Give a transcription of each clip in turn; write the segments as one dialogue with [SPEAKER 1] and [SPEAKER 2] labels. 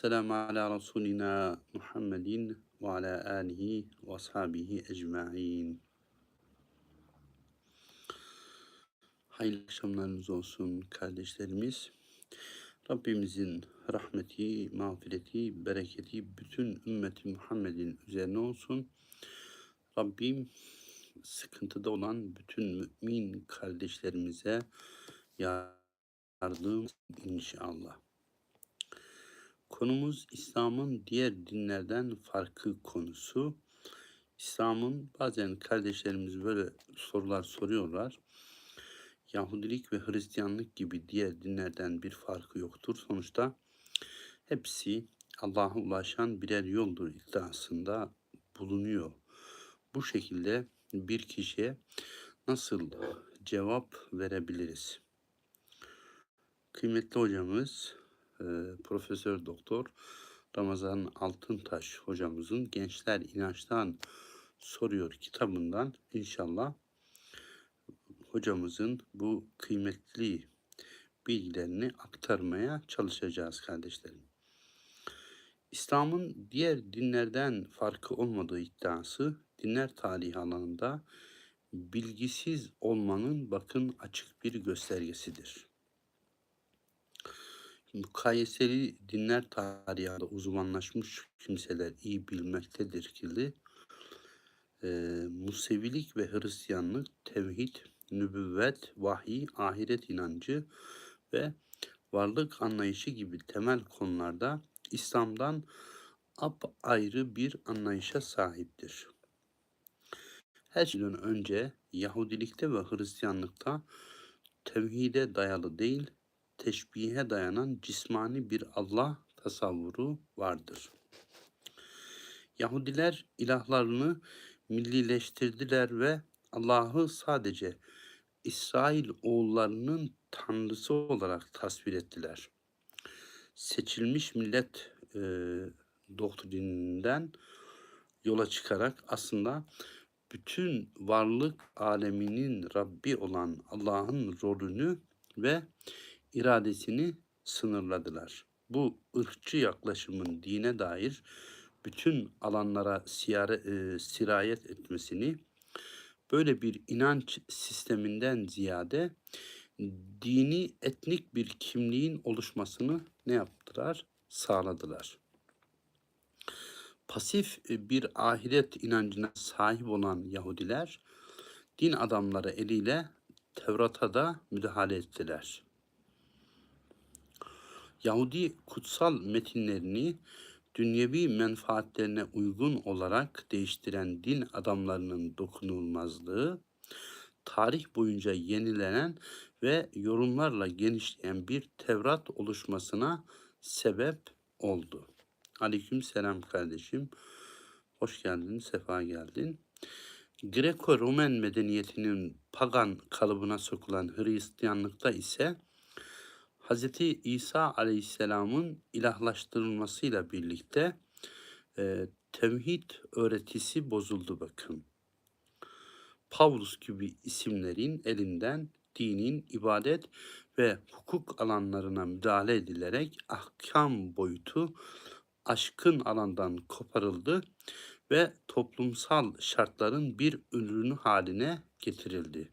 [SPEAKER 1] Selamu ala Resulina Muhammedin ve ala alihi ve ashabihi ecma'in. Hayırlı akşamlarınız olsun kardeşlerimiz. Rabbimizin rahmeti, mağfireti, bereketi bütün ümmeti Muhammed'in üzerine olsun. Rabbim sıkıntıda olan bütün mümin kardeşlerimize yardım inşallah. Konumuz İslam'ın diğer dinlerden farkı konusu. İslam'ın bazen kardeşlerimiz böyle sorular soruyorlar. Yahudilik ve Hristiyanlık gibi diğer dinlerden bir farkı yoktur. Sonuçta hepsi Allah'a ulaşan birer yoldur iddiasında bulunuyor. Bu şekilde bir kişiye nasıl cevap verebiliriz? Kıymetli hocamız e, Profesör Doktor Ramazan Altıntaş hocamızın Gençler İnançtan Soruyor kitabından inşallah hocamızın bu kıymetli bilgilerini aktarmaya çalışacağız kardeşlerim. İslam'ın diğer dinlerden farkı olmadığı iddiası dinler tarihi alanında bilgisiz olmanın bakın açık bir göstergesidir. Mukayeseli dinler tarihinde uzmanlaşmış kimseler iyi bilmektedir ki e, Musevilik ve Hristiyanlık, tevhid, nübüvvet, vahiy, ahiret inancı ve varlık anlayışı gibi temel konularda İslam'dan ayrı bir anlayışa sahiptir. Her şeyden önce Yahudilikte ve Hristiyanlıkta tevhide dayalı değil, teşbihe dayanan cismani bir Allah tasavvuru vardır. Yahudiler ilahlarını millileştirdiler ve Allah'ı sadece İsrail oğullarının tanrısı olarak tasvir ettiler. Seçilmiş millet e, doktrininden yola çıkarak aslında bütün varlık aleminin Rabbi olan Allah'ın rolünü ve iradesini sınırladılar. Bu ırkçı yaklaşımın dine dair bütün alanlara siyare, e, sirayet etmesini böyle bir inanç sisteminden ziyade dini etnik bir kimliğin oluşmasını ne yaptılar? Sağladılar. Pasif bir ahiret inancına sahip olan Yahudiler din adamları eliyle Tevrat'a da müdahale ettiler. Yahudi kutsal metinlerini dünyevi menfaatlerine uygun olarak değiştiren din adamlarının dokunulmazlığı, tarih boyunca yenilenen ve yorumlarla genişleyen bir Tevrat oluşmasına sebep oldu. Aleyküm selam kardeşim. Hoş geldin, sefa geldin. Greko-Romen medeniyetinin pagan kalıbına sokulan Hristiyanlıkta ise Hz. İsa Aleyhisselam'ın ilahlaştırılmasıyla birlikte e, tevhid öğretisi bozuldu bakın. Pavlus gibi isimlerin elinden dinin ibadet ve hukuk alanlarına müdahale edilerek ahkam boyutu aşkın alandan koparıldı ve toplumsal şartların bir ürünü haline getirildi.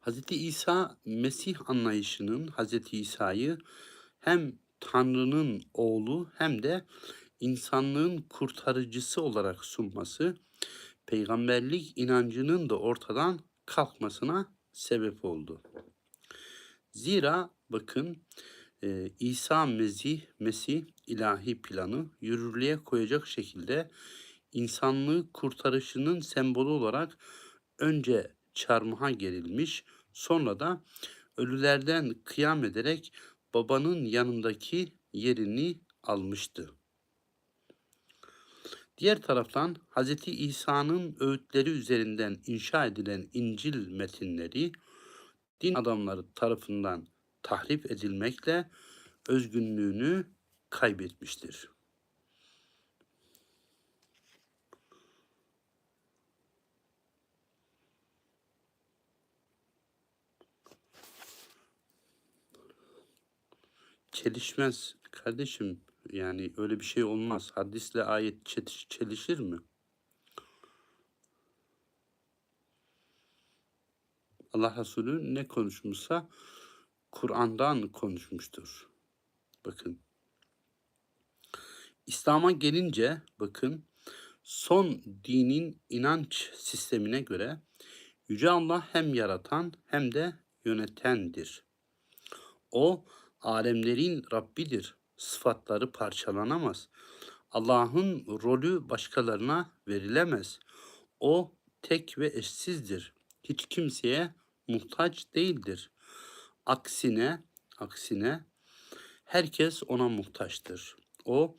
[SPEAKER 1] Hz. İsa Mesih anlayışının Hz. İsa'yı hem Tanrı'nın oğlu hem de insanlığın kurtarıcısı olarak sunması peygamberlik inancının da ortadan kalkmasına sebep oldu. Zira bakın e, İsa Mesih, Mesih ilahi planı yürürlüğe koyacak şekilde insanlığı kurtarışının sembolü olarak önce çarmıha gerilmiş, sonra da ölülerden kıyam ederek babanın yanındaki yerini almıştı. Diğer taraftan Hz. İsa'nın öğütleri üzerinden inşa edilen İncil metinleri din adamları tarafından tahrip edilmekle özgünlüğünü kaybetmiştir. Çelişmez kardeşim. Yani öyle bir şey olmaz. Hadisle ayet çetiş- çelişir mi? Allah Resulü ne konuşmuşsa Kur'an'dan konuşmuştur. Bakın. İslam'a gelince bakın son dinin inanç sistemine göre Yüce Allah hem yaratan hem de yönetendir. O alemlerin Rabbidir. Sıfatları parçalanamaz. Allah'ın rolü başkalarına verilemez. O tek ve eşsizdir. Hiç kimseye muhtaç değildir. Aksine, aksine herkes ona muhtaçtır. O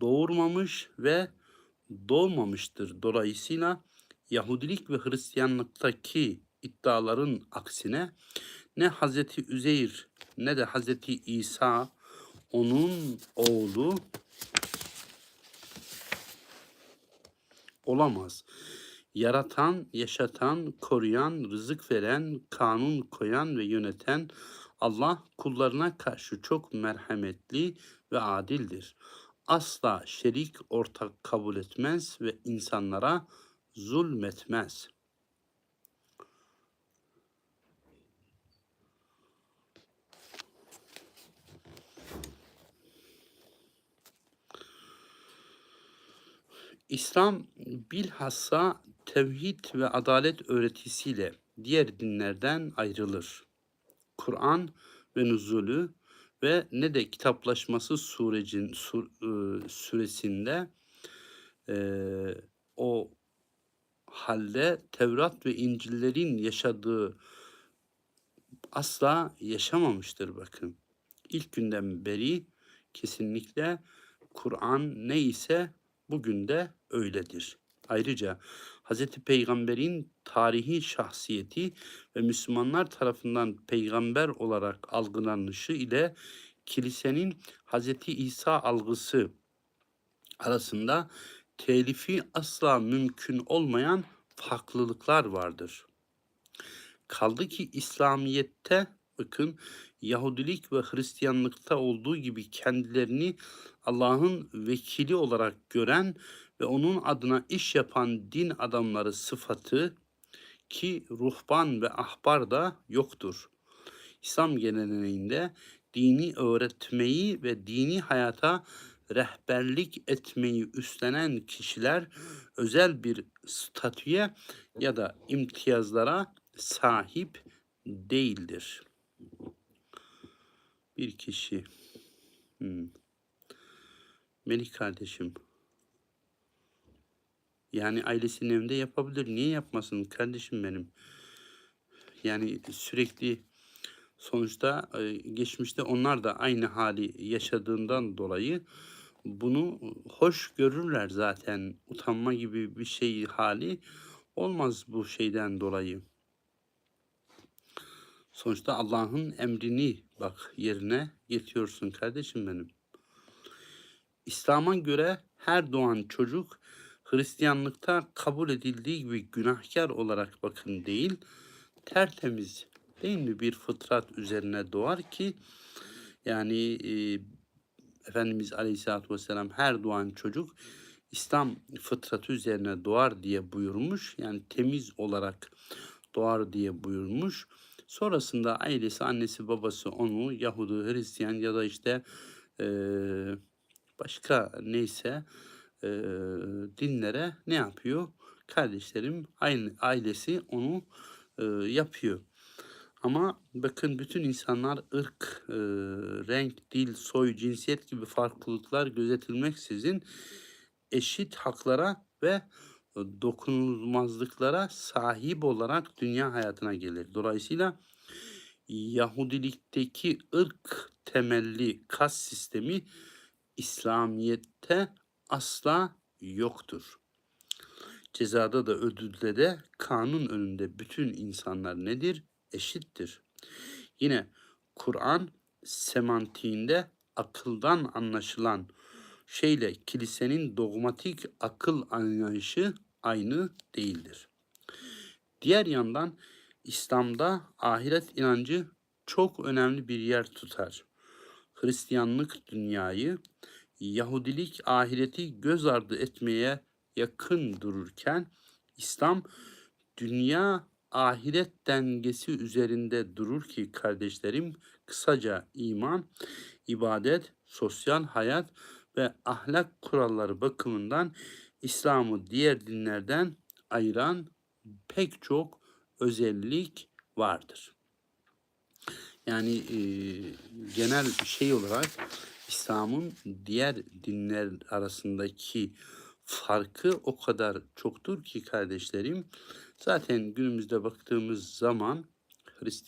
[SPEAKER 1] doğurmamış ve doğmamıştır. Dolayısıyla Yahudilik ve Hristiyanlıktaki iddiaların aksine ne Hazreti Üzeyr ne de Hazreti İsa onun oğlu olamaz. Yaratan, yaşatan, koruyan, rızık veren, kanun koyan ve yöneten Allah kullarına karşı çok merhametli ve adildir. Asla şerik ortak kabul etmez ve insanlara zulmetmez. İslam bilhassa tevhid ve adalet öğretisiyle diğer dinlerden ayrılır. Kur'an ve nüzulü ve ne de kitaplaşması surecin sur, e, süresinde e, o halde Tevrat ve İncil'lerin yaşadığı asla yaşamamıştır bakın. İlk günden beri kesinlikle Kur'an ne ise bugün de öyledir. Ayrıca Hz. Peygamber'in tarihi şahsiyeti ve Müslümanlar tarafından peygamber olarak algılanışı ile kilisenin Hz. İsa algısı arasında telifi asla mümkün olmayan farklılıklar vardır. Kaldı ki İslamiyet'te bakın Yahudilik ve Hristiyanlıkta olduğu gibi kendilerini Allah'ın vekili olarak gören ve onun adına iş yapan din adamları sıfatı ki ruhban ve ahbar da yoktur. İslam geleneğinde dini öğretmeyi ve dini hayata rehberlik etmeyi üstlenen kişiler özel bir statüye ya da imtiyazlara sahip değildir. Bir kişi hmm. Melih kardeşim yani ailesinin evinde yapabilir. Niye yapmasın kardeşim benim? Yani sürekli sonuçta e, geçmişte onlar da aynı hali yaşadığından dolayı bunu hoş görürler zaten. Utanma gibi bir şey hali olmaz bu şeyden dolayı. Sonuçta Allah'ın emrini bak yerine getiriyorsun kardeşim benim. İslam'a göre her doğan çocuk Hristiyanlıkta kabul edildiği gibi günahkar olarak bakın değil, tertemiz değil mi bir fıtrat üzerine doğar ki yani e, Efendimiz Aleyhisselatü Vesselam her doğan çocuk İslam fıtratı üzerine doğar diye buyurmuş. Yani temiz olarak doğar diye buyurmuş. Sonrasında ailesi, annesi, babası onu Yahudi, Hristiyan ya da işte e, başka neyse e, dinlere ne yapıyor? Kardeşlerim, aynı ailesi onu e, yapıyor. Ama bakın bütün insanlar ırk, e, renk, dil, soy, cinsiyet gibi farklılıklar gözetilmeksizin eşit haklara ve dokunulmazlıklara sahip olarak dünya hayatına gelir. Dolayısıyla Yahudilikteki ırk temelli kas sistemi İslamiyet'te asla yoktur. Cezada da ödülde de kanun önünde bütün insanlar nedir? Eşittir. Yine Kur'an semantiğinde akıldan anlaşılan şeyle kilisenin dogmatik akıl anlayışı aynı değildir. Diğer yandan İslam'da ahiret inancı çok önemli bir yer tutar. Hristiyanlık dünyayı, Yahudilik ahireti göz ardı etmeye yakın dururken İslam dünya ahiret dengesi üzerinde durur ki kardeşlerim kısaca iman, ibadet, sosyal hayat ve ahlak kuralları bakımından İslam'ı diğer dinlerden ayıran pek çok özellik vardır. Yani e, genel şey olarak İslam'ın diğer dinler arasındaki farkı o kadar çoktur ki kardeşlerim. Zaten günümüzde baktığımız zaman Hristiyan